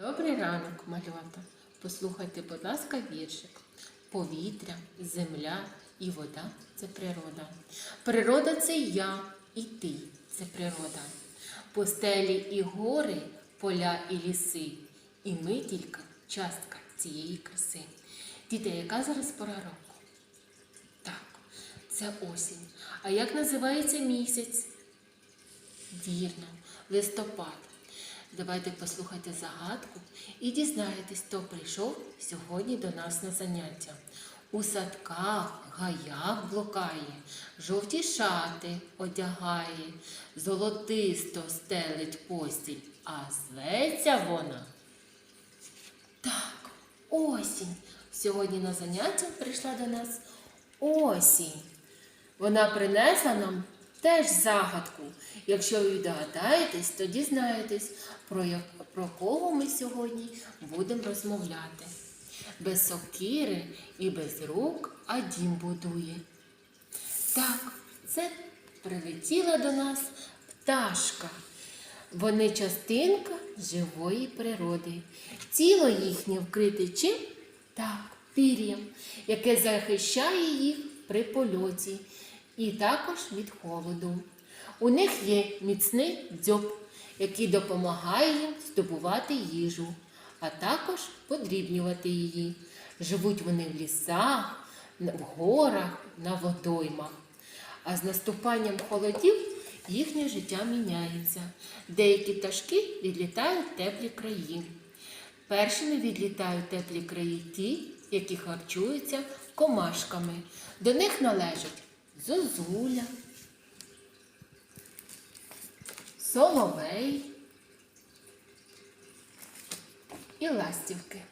Добрий ранок, малята. Послухайте, будь ласка, віршик. Повітря, земля і вода це природа. Природа це я і ти це природа. Пустелі і гори, поля і ліси. І ми тільки частка цієї краси. Діти, яка зараз пора року? Так, це осінь. А як називається місяць? Вірно, листопад. Давайте послухайте загадку і дізнаєтесь, хто прийшов сьогодні до нас на заняття. У садках, гаях блукає, жовті шати одягає, золотисто стелить постіль, а зветься вона. Так, осінь. Сьогодні на заняття прийшла до нас осінь. Вона принесла нам теж загадку. Якщо ви догадаєтесь, то дізнаєтесь, про, як- про кого ми сьогодні будемо розмовляти. Без сокири і без рук, а дім будує. Так, це прилетіла до нас пташка. Вони частинка живої природи. Тіло їхнє вкрите чим? Так, пір'ям, яке захищає їх при польоті і також від холоду. У них є міцний дзьоб, який допомагає їм здобувати їжу, а також подрібнювати її. Живуть вони в лісах, в горах, на водоймах. А з наступанням холодів їхнє життя міняється. Деякі пташки відлітають в теплі краї. Першими відлітають теплі краї ті, які харчуються комашками. До них належать зозуля, соловей і ластівки.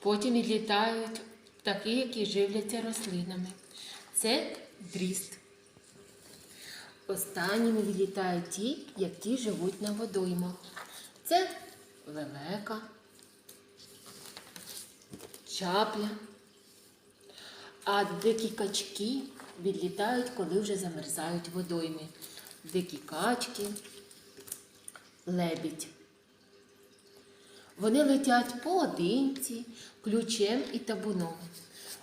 Потім відлітають птахи, які живляться рослинами. Це дріст. Останніми відлітають ті, які живуть на водоймах. Це лелека, чапля. А дикі качки відлітають, коли вже замерзають водойми. Дикі качки, лебідь. Вони летять поодинці, ключем і табуном.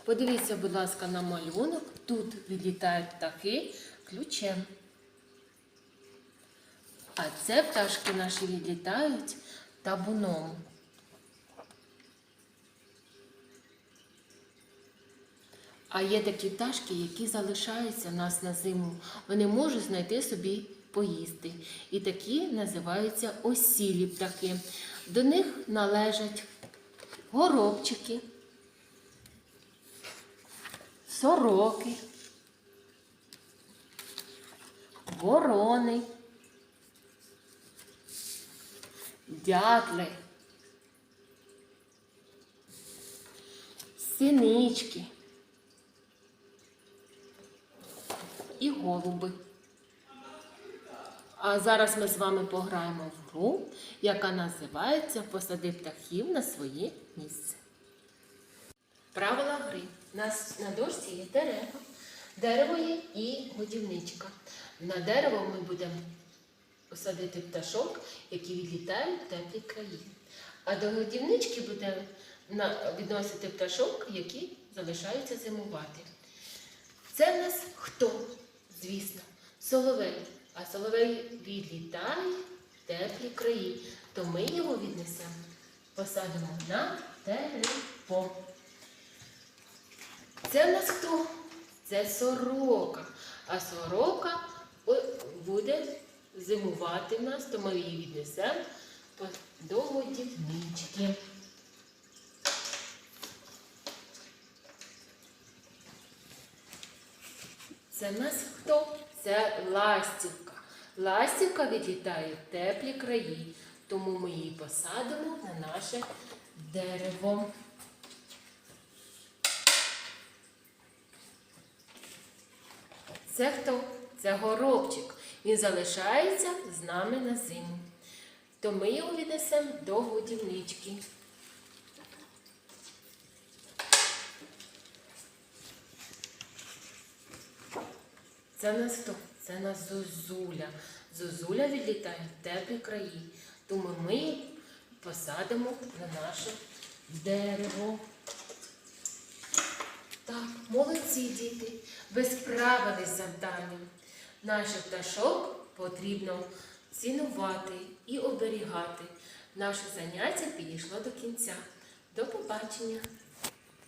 Подивіться, будь ласка, на малюнок. Тут відлітають птахи ключем. А це пташки наші відлітають табуном. А є такі пташки, які залишаються в нас на зиму. Вони можуть знайти собі поїсти. І такі називаються осілі птахи. До них належать горобчики, сороки, ворони, дятли, синички і голуби. А зараз ми з вами пограємо в гру, яка називається Посади птахів на своє місце. Правила гри. Нас на дошці є дерева. Дерево є і годівничка. На дерево ми будемо посадити пташок, які відлітають в теплі краї. А до годівнички будемо відносити пташок, які залишаються зимувати. Це в нас хто? Звісно, соловей. А соловей відлітає в теплі краї. То ми його віднесемо, посадимо на дерево. Це в нас хто? Це сорока. А сорока буде зимувати в нас, то ми її віднесемо до годівнички. Це в нас хто? Це ластівка. Ластівка відлітає в теплі краї, тому ми її посадимо на наше дерево. Це хто? Це горобчик. Він залишається з нами на зиму. То ми його віднесемо до годівнички. Це нас хто? Це нас зозуля. Зозуля відлітає в теплі краї. тому ми їх посадимо на наше дерево. Так, молодці діти, ви справились з завданням. Наших пташок потрібно цінувати і оберігати. Наше заняття підійшло до кінця. До побачення!